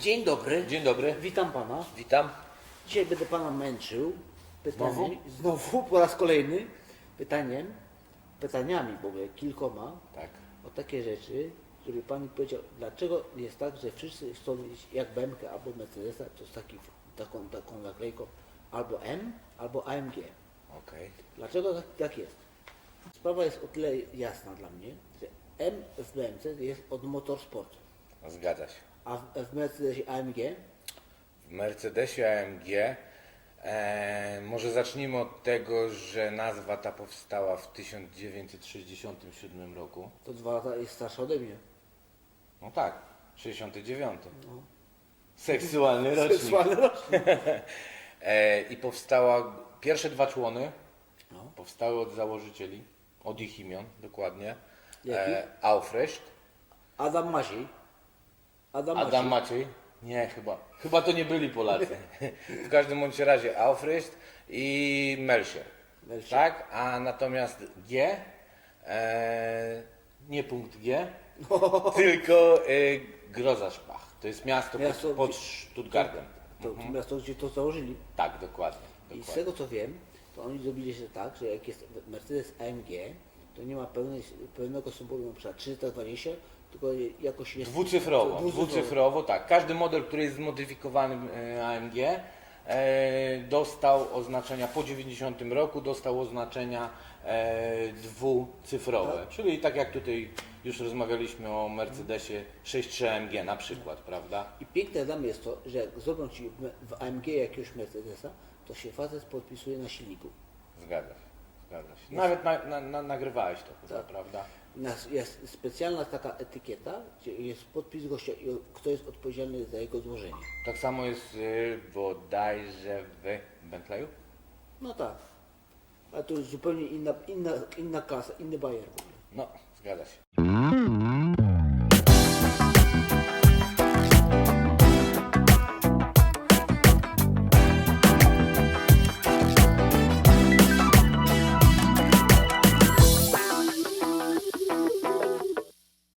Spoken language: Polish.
Dzień dobry. Dzień dobry, Witam pana. witam. Dzisiaj będę pana męczył pytaniem, Znowu? znowu po raz kolejny pytaniem, pytaniami w ogóle kilkoma Tak. o takie rzeczy, żeby pan mi powiedział, dlaczego jest tak, że wszyscy chcą mieć jak BMW albo Mercedesa, to z taki, taką, taką naklejką albo M, albo AMG. Okej. Dlaczego tak, tak jest? Sprawa jest o tyle jasna dla mnie, że M w BMW jest od motorsportu, Zgadza się. A w, w Mercedesie AMG W Mercedesie AMG e, może zacznijmy od tego, że nazwa ta powstała w 1967 roku. to dwa lata jest starsza ode mnie. No tak, 69. Seksualny rocznik. Seksualny rocznik. E, I powstała, pierwsze dwa człony No. powstały od założycieli, od ich imion dokładnie. Jakich? Aufrecht, Adam Maciej. Adam, Adam Maciej. Nie, chyba. Chyba to nie byli Polacy. w każdym bądź razie Aufrecht i Melcher. Melcher. Tak? A natomiast G, e, nie punkt G, tylko e, Grozerspach. To jest miasto, Miasto, pod, pod Stuttgartem. To, to miasto, gdzie to założyli. Tak, dokładnie. I z dokładnie. tego co wiem, to oni zrobili się tak, że jak jest Mercedes AMG, to nie ma pełnej, pełnego symbolu na przykład 320, tylko jakoś jest... Dwucyfrowo, to dwucyfrowo, tak. Każdy model, który jest zmodyfikowany e, AMG e, dostał oznaczenia po 90 roku, dostał oznaczenia e, dwucyfrowe. Tak. Czyli tak jak tutaj już rozmawialiśmy o Mercedesie 6.3 AMG na przykład, prawda? I piękne dla mnie jest to, że jak zrobią ci w- AMG jakiegoś Mercedesa, to się facet podpisuje na silniku. Zgadza się. Zgadza się. Nawet na, na, na, nagrywałeś to Tak. prawda? Jest specjalna taka etykieta, gdzie jest podpis gościa i kto jest odpowiedzialny za jego złożenie. Tak samo jest y, bodajże w Bentleyu? No tak. A to jest zupełnie inna, inna, inna klasa, inny bajer w ogóle. No, zgadza się.